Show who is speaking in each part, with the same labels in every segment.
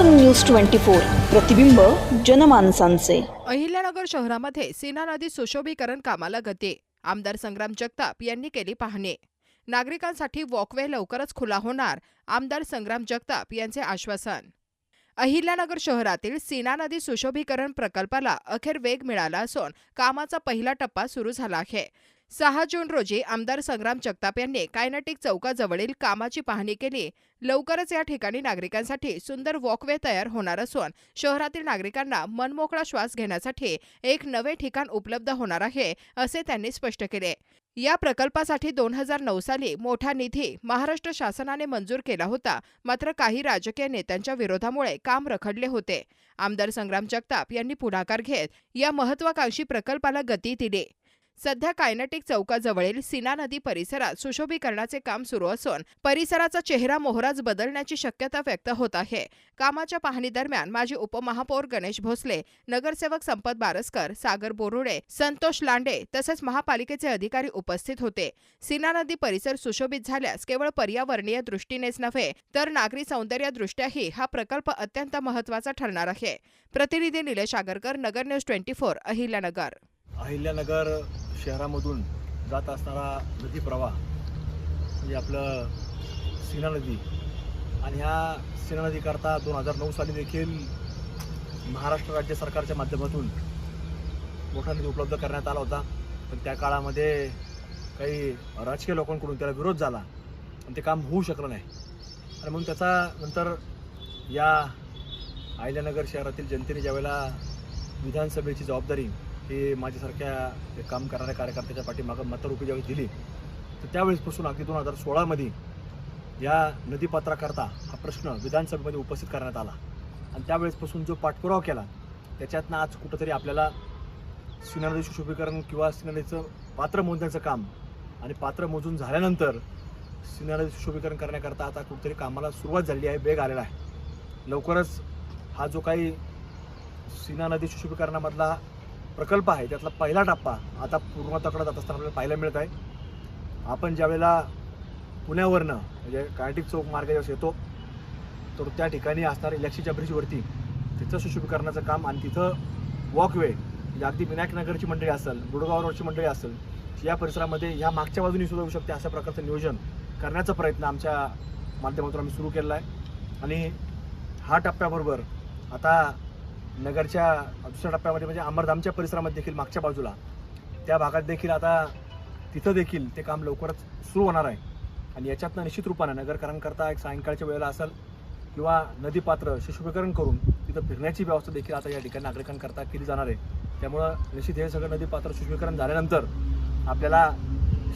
Speaker 1: नगर news twenty four. प्रतिबिंब जनमानसांचे.
Speaker 2: अहिल्यानगर शहरामध्ये सीना नदी सुशोभीकरण कामाला गती. आमदार संग्राम जगताप यांनी केली पाहणी. नागरिकांसाठी वॉकवे लवकरच खुला होणार आमदार संग्राम जगताप यांचे आश्वासन. अहिल्यानगर शहरातील सीना नदी सुशोभीकरण प्रकल्पाला अखेर वेग मिळाला असून कामाचा पहिला टप्पा सुरू झाला आहे. सहा जून रोजी आमदार संग्राम जगताप यांनी कायनाटिक चौकाजवळील कामाची पाहणी केली. लवकरच या ठिकाणी नागरिकांसाठी सुंदर वॉकवे तयार होणार असून शहरातील नागरिकांना मनमोकळा श्वास घेण्यासाठी एक नवे ठिकाण उपलब्ध होणार आहे असे त्यांनी स्पष्ट केले. या प्रकल्पासाठी दोन हजार नऊ साली मोठा निधी महाराष्ट्र शासनाने मंजूर केला होता मात्र काही राजकीय नेत्यांच्या विरोधामुळे काम रखडले होते. आमदार संग्राम जगताप यांनी पुढाकार घेत या महत्वाकांक्षी प्रकल्पाला गती दिली. सध्या कायनेटिक चौकाजवळील सीना नदी परिसरात सुशोभीकरणाचे काम सुरू असून परिसराचा चेहरा मोहराच बदलण्याची शक्यता व्यक्त होत आहे. कामाच्या पाहणी दरम्यान माजी उपमहापौर गणेश भोसले नगरसेवक संपत बारसकर सागर बोरुडे संतोष लांडे तसेच महापालिकेचे अधिकारी उपस्थित होते. सीना नदी परिसर सुशोभित झाल्यास केवळ पर्यावरणीय दृष्टीनेच नव्हे तर नागरी सौंदर्यदृष्ट्याही हा प्रकल्प अत्यंत महत्त्वाचा ठरणार आहे. प्रतिनिधी Nilesh Agarkar Nagar news twenty four Ahilyanagar.
Speaker 3: Ahilyanagar शहरामधून जात असणारा नदी प्रवाह म्हणजे आपलं सीना नदी आणि ह्या सीना नदीकरता दोन हजार नऊ साली देखील महाराष्ट्र राज्य सरकारच्या माध्यमातून मोठा निधी उपलब्ध करण्यात आला होता. पण त्या काळामध्ये काही राजकीय लोकांकडून त्याला विरोध झाला आणि ते काम होऊ शकलं नाही. आणि म्हणून त्याचा नंतर या अहिल्यानगर शहरातील जनतेने ज्यावेळेला विधानसभेची जबाबदारी ही माझ्यासारख्या काम करणाऱ्या कार्यकर्त्याच्या पाठीमागं मतरूपी ज्यावेळी दिली तर त्यावेळेसपासून अगदी दोन हजार सोळामध्ये या नदीपात्राकरता हा प्रश्न विधानसभेमध्ये उपस्थित करण्यात आला. आणि त्यावेळेसपासून जो पाठपुरावा केला त्याच्यातनं आज कुठंतरी आपल्याला सीना सुशोभीकरण किंवा सीना पात्र मोजण्याचं काम आणि पात्र मोजून झाल्यानंतर सीना सुशोभीकरण करण्याकरता आता कुठंतरी कामाला सुरुवात झाली आहे वेग आलेला आहे. लवकरच हा जो काही सीना नदी सुशोभीकरणामधला प्रकल्प आहे त्यातला पहिला टप्पा आता पूर्णत्वाकडे जात असताना आपल्याला पाहायला मिळत आहे. आपण ज्यावेळेला पुण्यावरनं म्हणजे कार्टिक चौक मार्ग ज्यावेळेस येतो तर त्या ठिकाणी असणाऱ्या इलेक्शीच्या ब्रिजवरती तिथं सुशोभीकरणाचं काम आणि तिथं वॉकवे म्हणजे अगदी विनायकनगरची मंडळी असेल बुडगाव रोडची मंडळी असेल या परिसरामध्ये ह्या मागच्या बाजूने सुद्धा होऊ शकते अशा प्रकारचं नियोजन करण्याचा प्रयत्न आमच्या माध्यमातून आम्ही सुरू केलेला आहे. आणि हा टप्प्याबरोबर आता नगरच्या दुसऱ्या टप्प्यामध्ये म्हणजे अमरधामच्या परिसरामध्ये देखील मागच्या बाजूला त्या भागात देखील आता तिथं देखील ते काम लवकरच सुरू होणार आहे. आणि याच्यातनं निश्चित रूपानं नगरकरांकरता एक सायंकाळच्या वेळेला असेल किंवा नदीपात्र शिशुभीकरण करून तिथं फिरण्याची व्यवस्था देखील आता या ठिकाणी नागरिकांकरता केली जाणार आहे. त्यामुळं निश्चित हे सगळं नदीपात्र शिशुभीकरण झाल्यानंतर आपल्याला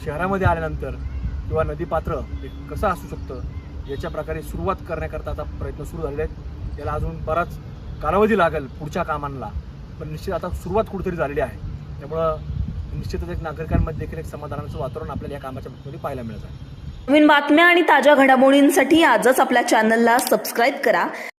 Speaker 3: शहरामध्ये आल्यानंतर किंवा नदीपात्र हे कसं असू शकतं याच्या प्रकारे सुरुवात करण्याकरता आता प्रयत्न सुरू झालेले आहेत. याला अजून बराच कालावधी लागेल पुढच्या कामांना. पण निश्चित आता सुरुवात कुठेतरी झालेली आहे. त्यामुळं निश्चितच एक नागरिकांमध्ये देखील एक समाधानाचं वातावरण आपल्याला या कामाच्या बाबतीमध्ये पाहायला मिळत आहे.
Speaker 1: नवीन बातम्या आणि ताज्या घडामोडींसाठी आजच आपल्या चॅनलला सबस्क्राईब करा.